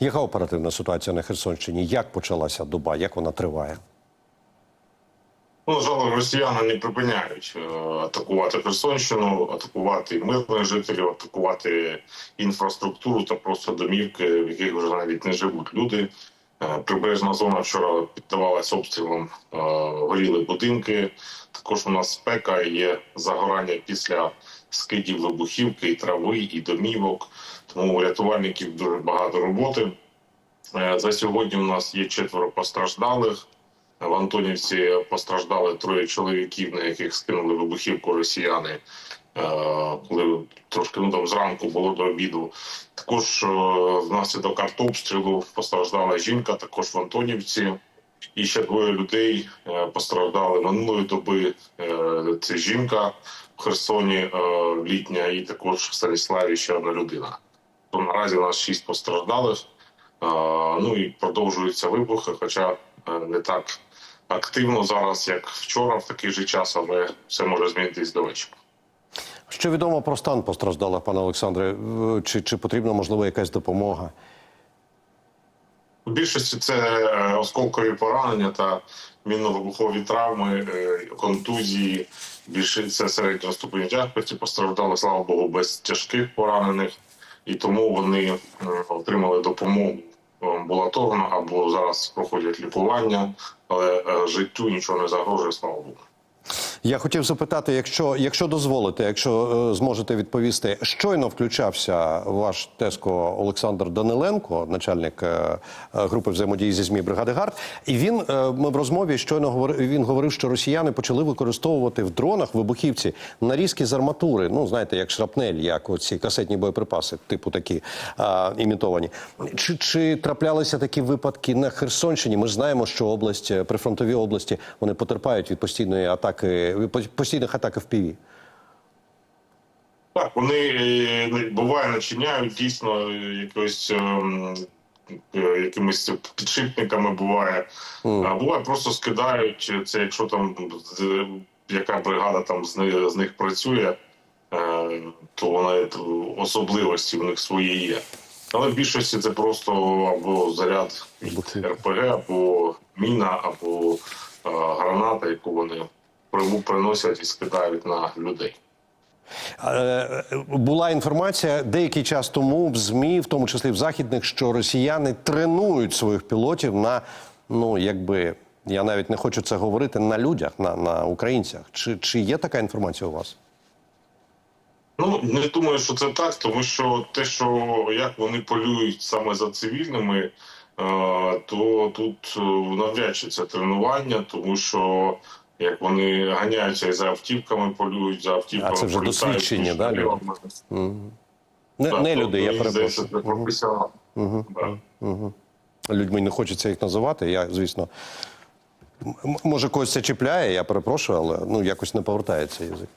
Яка оперативна ситуація на Херсонщині? Як почалася доба? Як вона триває? Ну, жаль, росіяни не припиняють е, атакувати Херсонщину, атакувати мирних жителів, атакувати інфраструктуру та просто домівки, в яких вже навіть не живуть люди. Е, Прибережна зона вчора піддавалася обстрілам, е, горіли будинки. Також у нас спека є загорання після скидів вибухівки, і трави, і домівок. У рятувальників дуже багато роботи. Е, За сьогодні у нас є четверо постраждалих. В Антонівці постраждали троє чоловіків, на яких скинули вибухівку росіяни. е, Коли трошки ну там зранку було до обіду. Також е, внаслідок артобстрілу постраждала жінка, також в Антонівці. І ще двоє людей постраждали минулої доби. Це жінка в Херсоні літня, і також в Станіславі ще одна людина. То наразі у нас шість постраждалих. Ну і продовжуються вибухи, хоча е, не так активно зараз, як вчора, в такий же час, але все може змінитись до вечора. Що відомо про стан постраждалих, пане Олександре? Чи, чи потрібна можливо якась допомога? У більшості це е, осколкові поранення та мінно-вибухові травми, е, контузії. Більше це середнього ступеня тяжкості постраждали, слава Богу, без тяжких поранених, і тому вони е, отримали допомогу амбулаторно або зараз проходять лікування, але е, життю нічого не загрожує, слава Богу. Я хотів запитати, якщо, якщо дозволите, якщо е, зможете відповісти, щойно включався ваш тезко Олександр Даниленко, начальник е, е, групи взаємодії зі ЗМІ бригади ГАРД, і він е, ми в розмові щойно говорив, він говорив, що росіяни почали використовувати в дронах вибухівці нарізки з арматури. Ну знаєте, як шрапнель, як оці касетні боєприпаси, типу такі е, імітовані. Чи, чи траплялися такі випадки на Херсонщині? Ми ж знаємо, що область е, прифронтові області вони потерпають від постійної атаки постійних атак в піві. Так, вони е, ну, буває начиняють дійсно е, якось ем, е, якимись підшипниками. Буває, а буває просто скидають це, якщо там яка бригада там з них, з них працює, то вона особливості в них свої є. Але в більшості це просто або заряд від РПГ, або міна, або граната, яку вони приносять і скидають на людей. Е, Була інформація деякий час тому в ЗМІ, в тому числі в західних, що росіяни тренують своїх пілотів на ну якби я навіть не хочу це говорити на людях, на, на українцях. Чи, чи є така інформація у вас? Ну не думаю, що це так, тому що те, що як вони полюють саме за цивільними, е, то тут е, навряд чи це тренування, тому що як вони ганяються і за автівками, полюють за автівками. А це вже досвідчення, да, люди? районами. Не, Так, не тобто, люди, я перепрошую. Це професіонал. Да. Людьми не хочеться їх називати. Я, звісно, може когось це чіпляє, я перепрошую, але ну якось не повертається язик.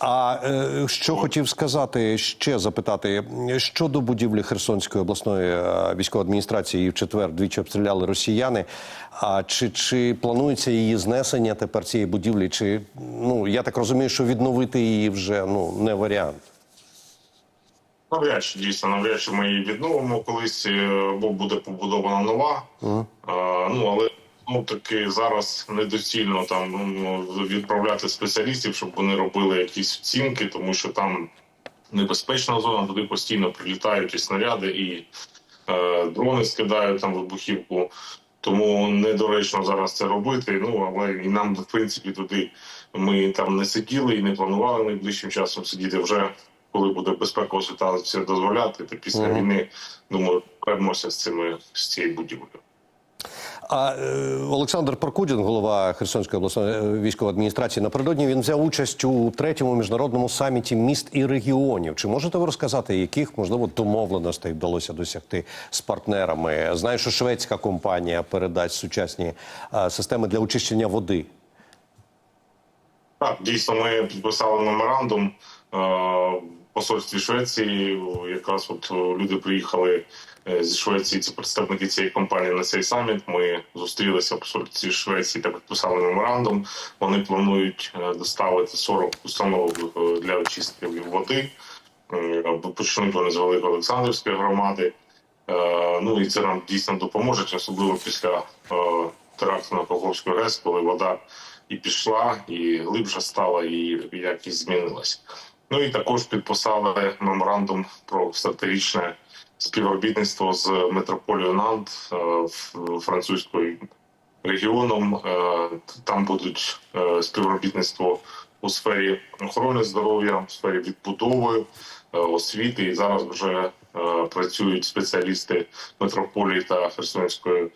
А е, що хотів сказати, ще запитати щодо будівлі Херсонської обласної е, військової адміністрації її в четвер двічі обстріляли росіяни. А чи, чи планується її знесення тепер цієї будівлі? Чи ну я так розумію, що відновити її вже ну не варіант? Навряд чи дійсно, навряд чи ми її відновимо колись, е, бо буде побудована нова. А, ну але ну таки зараз недоцільно там ну, відправляти спеціалістів, щоб вони робили якісь оцінки, тому що там небезпечна зона, туди постійно прилітають і снаряди, і е, дрони скидають там вибухівку. Тому недоречно зараз це робити. Ну але і нам, в принципі, туди ми там не сиділи і не планували найближчим часом сидіти вже. Коли буде безпекова ситуація дозволяти, то після Мгм. війни думаю, перемося з цими з цією будівлею. А е, Олександр Прокудін, голова Херсонської обласної е, військової адміністрації, напередодні він взяв участь у третьому міжнародному саміті міст і регіонів. Чи можете ви розказати, яких можливо домовленостей вдалося досягти з партнерами? Знаю, що шведська компанія передасть сучасні системи для очищення води. Так, дійсно, ми підписали меморандум е, посольстві Швеції. Якраз от люди приїхали е, зі Швеції. Це представники цієї компанії на цей саміт. Ми зустрілися в посольстві Швеції та підписали меморандум. Вони планують е, доставити 40 установок е, для очистки води. Почнуть вони з Великої Олександрівської громади. Ну і це нам дійсно допоможе, особливо після теракту на Каховську ГЕС, коли вода і пішла, і глибше стала, і якість змінилась. Ну і також підписали меморандум про стратегічне співробітництво з метрополією Нант е, французькою регіоном. Е, Там будуть е, співробітництво у сфері охорони здоров'я, у сфері відбудови, освіти. І зараз вже працюють спеціалісти метрополії та Херсонської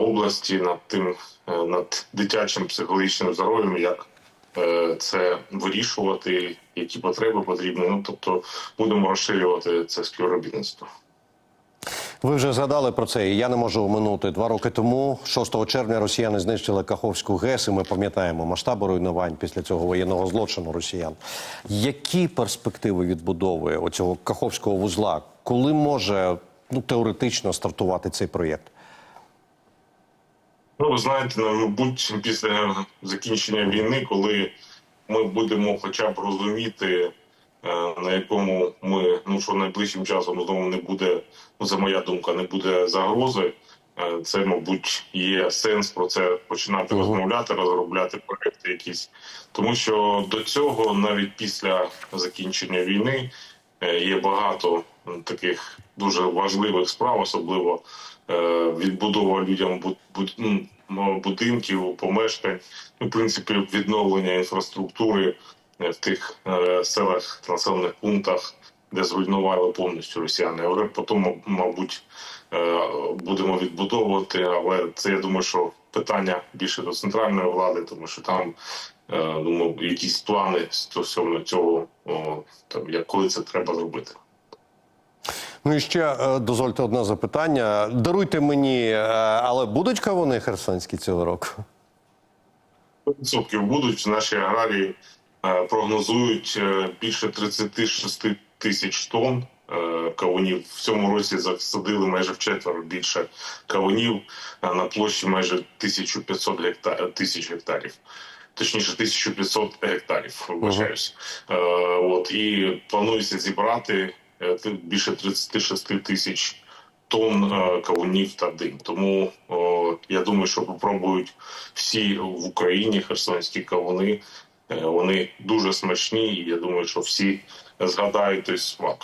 області над тим, над дитячим психологічним здоров'ям, як це вирішувати, які потреби потрібні. Ну тобто будемо розширювати це співробітництво. Ви вже згадали про це, і я не можу оминути. Два роки тому, 6 червня, росіяни знищили Каховську ГЕС, і ми пам'ятаємо масштаби руйнувань після цього воєнного злочину росіян. Які перспективи відбудови оцього Каховського вузла? Коли може ну, теоретично стартувати цей проєкт? Ну, ви знаєте, ну, мабуть, після закінчення війни, коли ми будемо хоча б розуміти, е, на якому ми ну що найближчим часом знову не буде, ну це моя думка, не буде загрози. е, Це, мабуть, є сенс про це починати розмовляти, розробляти проекти якісь, тому що до цього, навіть після закінчення війни, е, є багато таких дуже важливих справ, особливо е, відбудова людям м, будинків, помешкань, ну, в принципі, відновлення інфраструктури е, в тих е, селах, населених пунктах, де зруйнували повністю росіяни. Але потім, мабуть, будемо відбудовувати. Але це я думаю, що питання більше до центральної влади, тому що там. Думаю, якісь плани стосовно цього, о, там як коли це треба зробити. Ну і ще е, дозвольте одне запитання. Даруйте мені, е, але будуть кавуни херсонські цього року? відсотків будуть. Наші аграрії е, прогнозують більше 36 тисяч тонн кавунів. В цьому році засадили майже вчетверо більше кавунів на площі майже 1500 гектар, тисяч гектарів. Точніше, 1500 гектарів, вибачаюсь. Е, от і планується зібрати ти- більше 36 тисяч тонн е, кавунів та дим. Тому я думаю, що попробують всі в Україні херсонські кавуни. Е, Вони дуже смачні, і я думаю, що всі згадають той смак.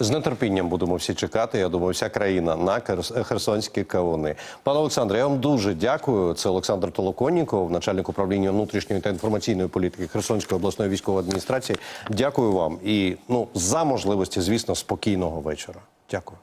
З нетерпінням будемо всі чекати. Я думаю, вся країна на Херс- херсонські кавуни. Пане Олександре, я вам дуже дякую. Це Олександр Толоконніков, начальник управління внутрішньої та інформаційної політики Херсонської обласної військової адміністрації. Дякую вам і ну за можливості, звісно, спокійного вечора. Дякую.